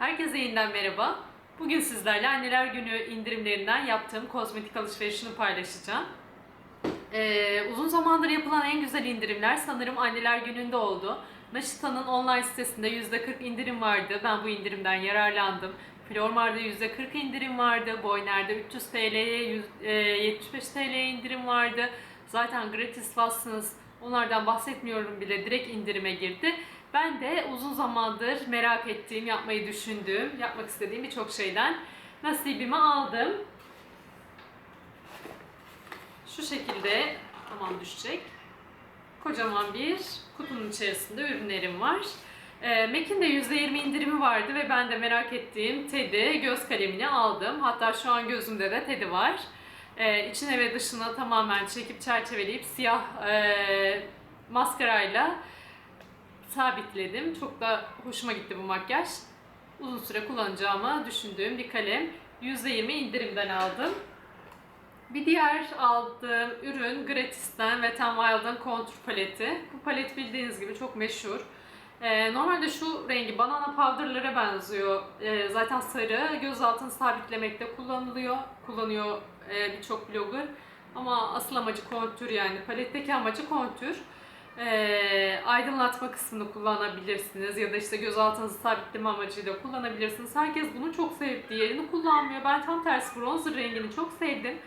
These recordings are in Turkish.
Herkese yeniden merhaba. Bugün sizlerle Anneler Günü indirimlerinden yaptığım kozmetik alışverişini paylaşacağım. Ee, uzun zamandır yapılan en güzel indirimler sanırım Anneler Günü'nde oldu. Naşita'nın online sitesinde %40 indirim vardı. Ben bu indirimden yararlandım. Flormar'da %40 indirim vardı. Boyner'de 300 TL'ye yüz- e, 75 TL'ye indirim vardı. Zaten gratis vassınız. Onlardan bahsetmiyorum bile. Direkt indirime girdi. Ben de uzun zamandır merak ettiğim, yapmayı düşündüğüm, yapmak istediğim birçok şeyden nasibimi aldım. Şu şekilde tamam düşecek. Kocaman bir kutunun içerisinde ürünlerim var. E, MAC'in de %20 indirimi vardı ve ben de merak ettiğim Teddy göz kalemini aldım. Hatta şu an gözümde de Teddy var. E, içine ve dışına tamamen çekip çerçeveleyip siyah e, maskarayla sabitledim. Çok da hoşuma gitti bu makyaj. Uzun süre kullanacağımı düşündüğüm bir kalem. %20 indirimden aldım. Bir diğer aldığım ürün Gratis'ten Wet n Wild'ın kontur paleti. Bu palet bildiğiniz gibi çok meşhur. Ee, normalde şu rengi banana powder'lara benziyor. Ee, zaten sarı, göz altını sabitlemekte kullanılıyor. Kullanıyor e, birçok blogger. Ama asıl amacı kontür yani. Paletteki amacı kontür. Ee, aydınlatma kısmını kullanabilirsiniz ya da işte göz altınızı sabitleme amacıyla kullanabilirsiniz. Herkes bunu çok sevip diğerini kullanmıyor. Ben tam tersi bronzer rengini çok sevdim.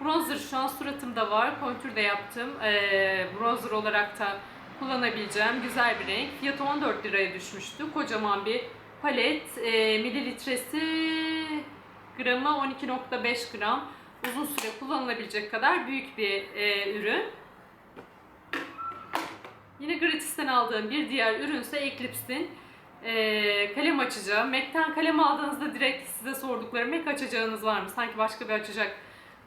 Bronzer şu an suratımda var. Kontür de yaptım. Ee, bronzer olarak da kullanabileceğim güzel bir renk. Fiyatı 14 liraya düşmüştü. Kocaman bir palet. Ee, mililitresi gramı 12.5 gram. Uzun süre kullanılabilecek kadar büyük bir e, ürün. Yine Gratis'ten aldığım bir diğer ürünse Eclipse'in e, kalem açacağım. MAC'ten kalem aldığınızda direkt size sordukları Mac açacağınız var mı? Sanki başka bir açacak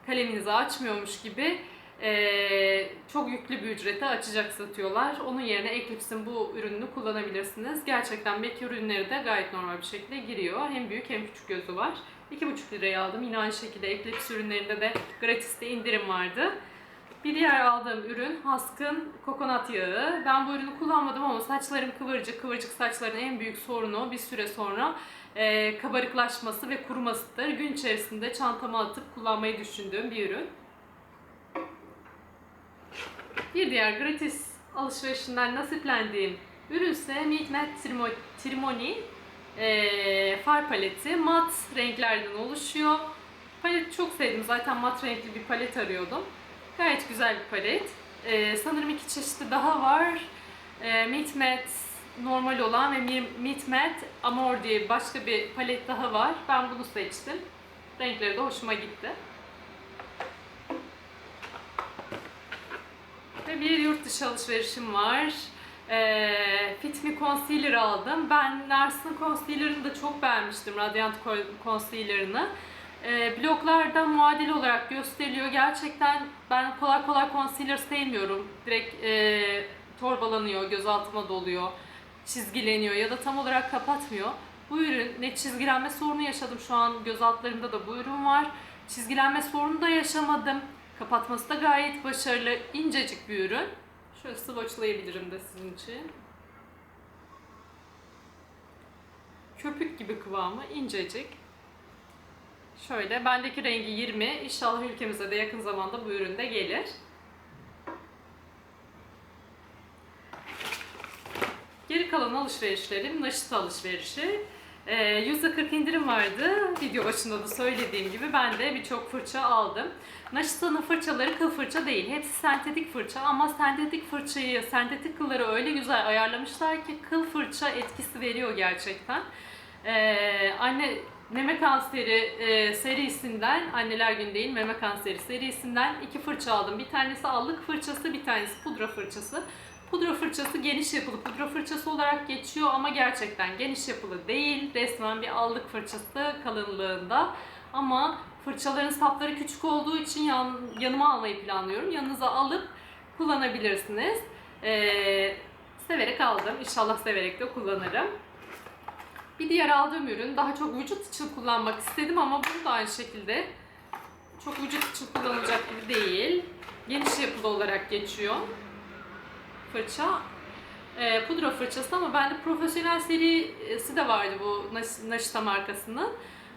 kaleminizi açmıyormuş gibi e, çok yüklü bir ücrete açacak satıyorlar. Onun yerine Eclipse'in bu ürününü kullanabilirsiniz. Gerçekten Mac ürünleri de gayet normal bir şekilde giriyor. Hem büyük hem küçük gözü var. 2,5 liraya aldım. Yine aynı şekilde Eclipse ürünlerinde de gratis'te indirim vardı. Bir diğer aldığım ürün Hask'ın kokonat yağı. Ben bu ürünü kullanmadım ama saçlarım kıvırcık. Kıvırcık saçların en büyük sorunu bir süre sonra e, kabarıklaşması ve kurumasıdır. Gün içerisinde çantama atıp kullanmayı düşündüğüm bir ürün. Bir diğer gratis alışverişinden nasiplendiğim ürün ise Trimo- Trimony e, far paleti. Mat renklerden oluşuyor. Paleti çok sevdim. Zaten mat renkli bir palet arıyordum. Gayet güzel bir palet. Ee, sanırım iki çeşidi daha var. Ee, Meat Matte normal olan ve Meat Matte Amor diye başka bir palet daha var. Ben bunu seçtim. Renkleri de hoşuma gitti. Ve bir yurt dışı alışverişim var. Ee, Fit Me Concealer aldım. Ben Nars'ın concealer'ını da çok beğenmiştim. Radiant Co- Concealer'ını. Ee, bloglarda muadil olarak gösteriliyor. Gerçekten ben kolay kolay concealer sevmiyorum. Direkt e, torbalanıyor, göz altıma doluyor, çizgileniyor ya da tam olarak kapatmıyor. Bu ürün ne çizgilenme sorunu yaşadım. Şu an göz altlarımda da bu ürün var. Çizgilenme sorunu da yaşamadım. Kapatması da gayet başarılı. incecik bir ürün. Şöyle swatchlayabilirim de sizin için. Köpük gibi kıvamı incecik. Şöyle bendeki rengi 20. İnşallah ülkemize de yakın zamanda bu ürün de gelir. Geri kalan alışverişlerim Naşit alışverişi. Ee, %40 indirim vardı. Video başında da söylediğim gibi ben de birçok fırça aldım. Naşita'nın fırçaları kıl fırça değil. Hepsi sentetik fırça ama sentetik fırçayı, sentetik kılları öyle güzel ayarlamışlar ki kıl fırça etkisi veriyor gerçekten. Ee, anne meme kanseri e, serisinden, anneler günü değil meme kanseri serisinden iki fırça aldım. Bir tanesi allık fırçası, bir tanesi pudra fırçası. Pudra fırçası geniş yapılı pudra fırçası olarak geçiyor ama gerçekten geniş yapılı değil. Resmen bir allık fırçası kalınlığında. Ama fırçaların sapları küçük olduğu için yan, yanıma almayı planlıyorum. Yanınıza alıp kullanabilirsiniz. Ee, severek aldım. İnşallah severek de kullanırım. Bir diğer aldığım ürün daha çok vücut için kullanmak istedim ama bunu da aynı şekilde çok vücut için kullanılacak gibi değil. Geniş yapılı olarak geçiyor fırça. e, pudra fırçası ama bende profesyonel serisi de vardı bu Naş- Naşita markasının.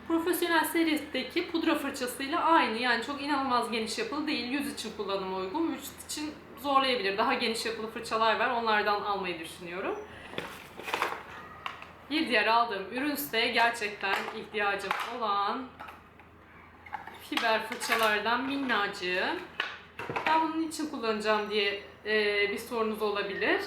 Profesyonel serideki pudra fırçasıyla aynı yani çok inanılmaz geniş yapılı değil. Yüz için kullanıma uygun, vücut için zorlayabilir. Daha geniş yapılı fırçalar var onlardan almayı düşünüyorum. Bir diğer aldığım ürün ise gerçekten ihtiyacım olan fiber fırçalardan minnacığı. Ben bunun için kullanacağım diye e, bir sorunuz olabilir.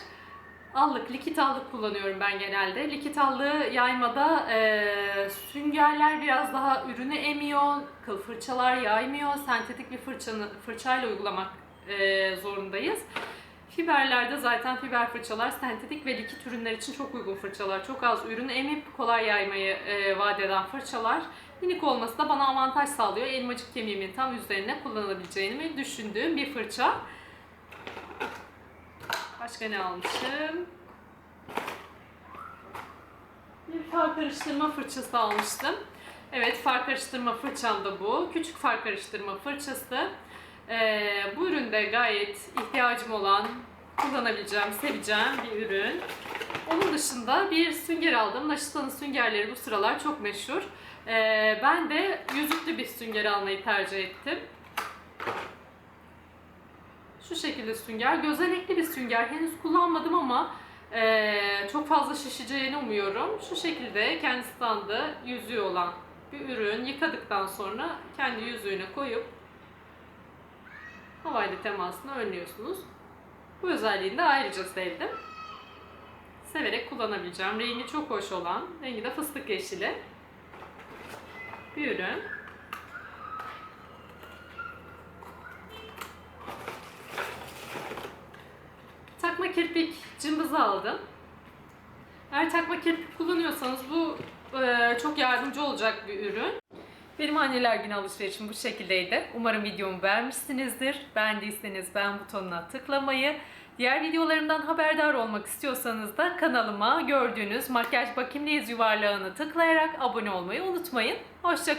Allık, likit allık kullanıyorum ben genelde. Likit allığı yaymada e, süngerler biraz daha ürünü emiyor, kıl fırçalar yaymıyor. Sentetik bir fırçanı, fırçayla uygulamak e, zorundayız. Fiberlerde zaten fiber fırçalar sentetik ve likit ürünler için çok uygun fırçalar. Çok az ürün emip kolay yaymayı e, vaat eden fırçalar. Minik olması da bana avantaj sağlıyor. Elmacık kemiğimin tam üzerine kullanılabileceğini düşündüğüm bir fırça. Başka ne almışım? Bir far karıştırma fırçası almıştım. Evet far karıştırma fırçam da bu. Küçük far karıştırma fırçası. Ee, bu üründe gayet ihtiyacım olan, kullanabileceğim, seveceğim bir ürün. Onun dışında bir sünger aldım. Naşita'nın süngerleri bu sıralar çok meşhur. Ee, ben de yüzüklü bir sünger almayı tercih ettim. Şu şekilde sünger. Gözenekli bir sünger. Henüz kullanmadım ama eee, çok fazla şişeceğini umuyorum. Şu şekilde kendi standı yüzüğü olan bir ürün. Yıkadıktan sonra kendi yüzüğüne koyup havayla temasını önlüyorsunuz. Bu özelliğini de ayrıca sevdim. Severek kullanabileceğim. Rengi çok hoş olan, rengi de fıstık yeşili bir ürün. Takma kirpik cımbızı aldım. Eğer takma kirpik kullanıyorsanız bu e, çok yardımcı olacak bir ürün. Benim anneler günü alışverişim bu şekildeydi. Umarım videomu beğenmişsinizdir. Beğendiyseniz beğen butonuna tıklamayı, diğer videolarımdan haberdar olmak istiyorsanız da kanalıma gördüğünüz makyaj bakimliyiz yuvarlağını tıklayarak abone olmayı unutmayın. Hoşça